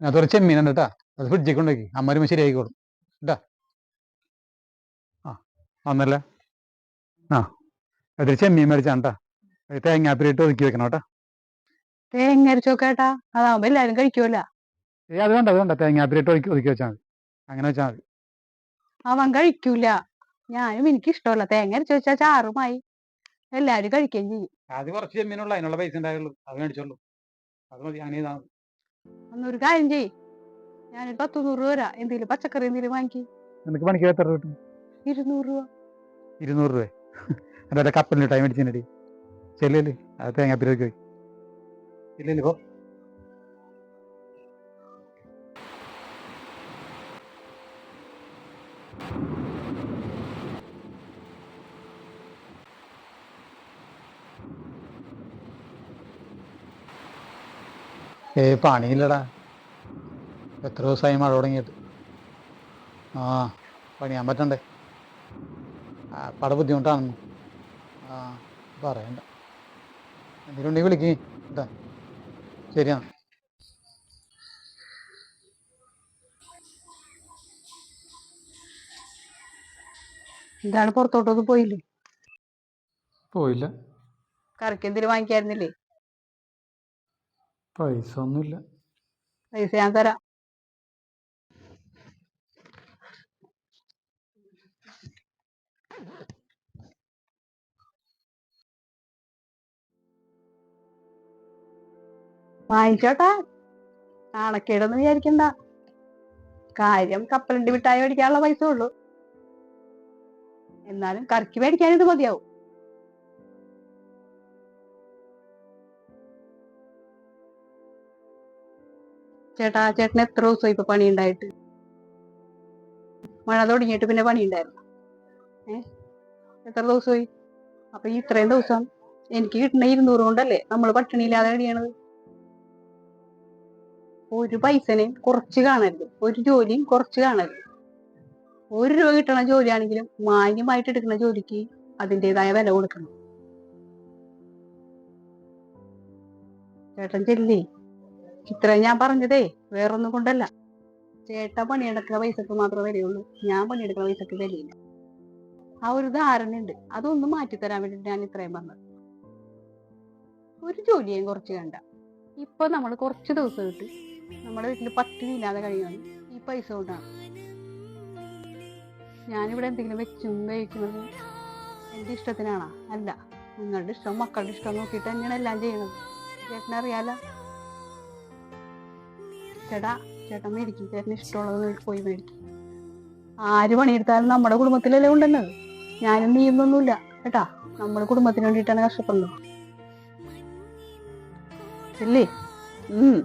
അതിനകത്ത് ഒരു ചെമ്മീനുണ്ട് കേട്ടാ അത് ഫ്രിഡ്ജിൽ കൊണ്ടുപോയി. അമ്മമാരും വരുമ്പോൾ ശരിയായിക്കോളും കേട്ടാ ആ വന്നല്ലേ? ആ അതൊരു ചെമ്മീൻ മേടിച്ചാണ് കേട്ടാ തേങ്ങാപ്പിരിട്ട് ഒതുക്കി വെക്കണം കേട്ടാ. തേങ്ങ അരച്ചോക്കേട്ടാ അതാവുമ്പോ എല്ലാരും കഴിക്കുമല്ലോ ഏ അത് വേണ്ട അത് വേണ്ട. തേങ്ങാപ്പിലിട്ട് ഒതുക്കി ഒതുക്കി വെച്ചാൽ മതി. അങ്ങനെ വെച്ചാൽ മതി. അവൻ കഴിക്കൂല. ഞാനും എനിക്ക് ഇഷ്ടമല്ല. തേങ്ങ അരച്ച് വെച്ചാൽ ചാറുമായി. എല്ലാരും കഴിക്കുകയും ചെയ്യും. അത് കുറച്ച് ചെമ്മീനുള്ള അതിനുള്ള പൈസ ഉണ്ടായുള്ളൂ. അത് മേടിച്ചോളൂ അത് മതി. അങ്ങനെ അന്നൊരു കാര്യം ചെയ്യ്. ഞാനൊരു പത്ത് നൂറ് രൂപ തരാം. എന്തെങ്കിലും പച്ചക്കറി എന്തെങ്കിലും വാങ്ങി നിനക്ക് പണിക്ക് എത്ര കിട്ടും? ഇരുന്നൂറ് രൂപ. ഇരുന്നൂറ് രൂപ. എന്റെ കപ്പലിന് ടൈം അടിച്ചിട്ട് ചെല്ലല് അത് തേങ്ങാപ്പിലേക്ക് പോയി. ഇല്ലല്ലോ ഏ പണിയില്ലടാ. എത്ര ദിവസമായി മഴ തുടങ്ങിയിട്ട്? ആ പണിയാൻ പറ്റണ്ടേ? പട ബുദ്ധിമുട്ടാണെന്ന് ആ പറയണ്ട. എന്തെങ്കിലും ഉണ്ടെങ്കിൽ വിളിക്ക്. കേട്ടാ ശരിയാണ് എന്താണ് പുറത്തോട്ടൊന്നും പോയില്ലേ? പോയില്ല. കറിക്ക് എന്തെങ്കിലും വാങ്ങിക്കായിരുന്നില്ലേ? പൈസ ഒന്നുമില്ല. പൈസ ഞാൻ തരാം. വാങ്ങിച്ചോട്ടാ. നാണക്കേടൊന്നും വിചാരിക്കണ്ട. കാര്യം കപ്പലണ്ടി മിഠായി മേടിക്കാനുള്ള പൈസ ഉള്ളൂ. എന്നാലും കറിക്ക് മേടിക്കാൻ ഇത് മതിയാവും. ചേട്ടാ ചേട്ടന് എത്ര ദിവസമായി ഇപ്പൊ പണി ഉണ്ടായിട്ട് മഴ തുടങ്ങിയിട്ട് പിന്നെ പണി ഉണ്ടായിരുന്നു ഏ? എത്ര ദിവസമായി? അപ്പൊ ഈ ഇത്രയും ദിവസം എനിക്ക് കിട്ടുന്ന ഇരുന്നൂറ് കൊണ്ടല്ലേ നമ്മൾ പട്ടിണിയില്ലാതെ കഴിയണത്? ഒരു പൈസനെയും കുറച്ച് കാണരുത്. ഒരു ജോലിയും കുറച്ച് കാണരുത്. ഒരു രൂപ കിട്ടണ ജോലിയാണെങ്കിലും മാന്യമായിട്ട് എടുക്കുന്ന ജോലിക്ക് അതിന്റെതായ വില കൊടുക്കണം. ചേട്ടൻ ചെല്ലേ. ഇത്രയും ഞാൻ പറഞ്ഞതേ വേറൊന്നും കൊണ്ടല്ല. ചേട്ട പണിയെടുക്കുന്ന പൈസക്ക് മാത്രമേ വരികയുള്ളൂ ഞാൻ പണിയെടുക്കുന്ന പൈസക്ക് വിലയില്ല. ആ ഒരു ധാരണയുണ്ട്. അതൊന്നും മാറ്റിത്തരാൻ വേണ്ടിട്ട് ഞാൻ ഇത്രയും പറഞ്ഞത്. ഒരു ജോലിയും കുറച്ച് കണ്ട ഇപ്പൊ നമ്മൾ കുറച്ച് ദിവസം കിട്ട് നമ്മുടെ വീട്ടിൽ പട്ടിണി ഇല്ലാതെ കഴിയുന്നത് ഈ പൈസ കൊണ്ടാണ്. ഞാനിവിടെ എന്തെങ്കിലും വെച്ചും കഴിക്കുന്നത് എന്റെ ഇഷ്ടത്തിനാണോ? അല്ല. നിങ്ങളുടെ ഇഷ്ടം മക്കളുടെ ഇഷ്ടം നോക്കിയിട്ട് തന്നെയാണ് എല്ലാം ചെയ്യണത്. ചേട്ടനറിയാലോ? ചേട്ടാ ചേട്ടൻ മേടിക്കും ചേട്ടന് ഇഷ്ടമുള്ളത് പോയി മേടിക്കും. ആര് പണിയെടുത്താലും നമ്മുടെ കുടുംബത്തിലല്ലേ ഉണ്ടെന്നത് ഞാനും നീയുന്നൊന്നുമില്ല. കേട്ടാ നമ്മുടെ കുടുംബത്തിന് വേണ്ടിയിട്ടാണ് കഷ്ടപ്പെടുന്നത്. ഇല്ലേ? ഉം.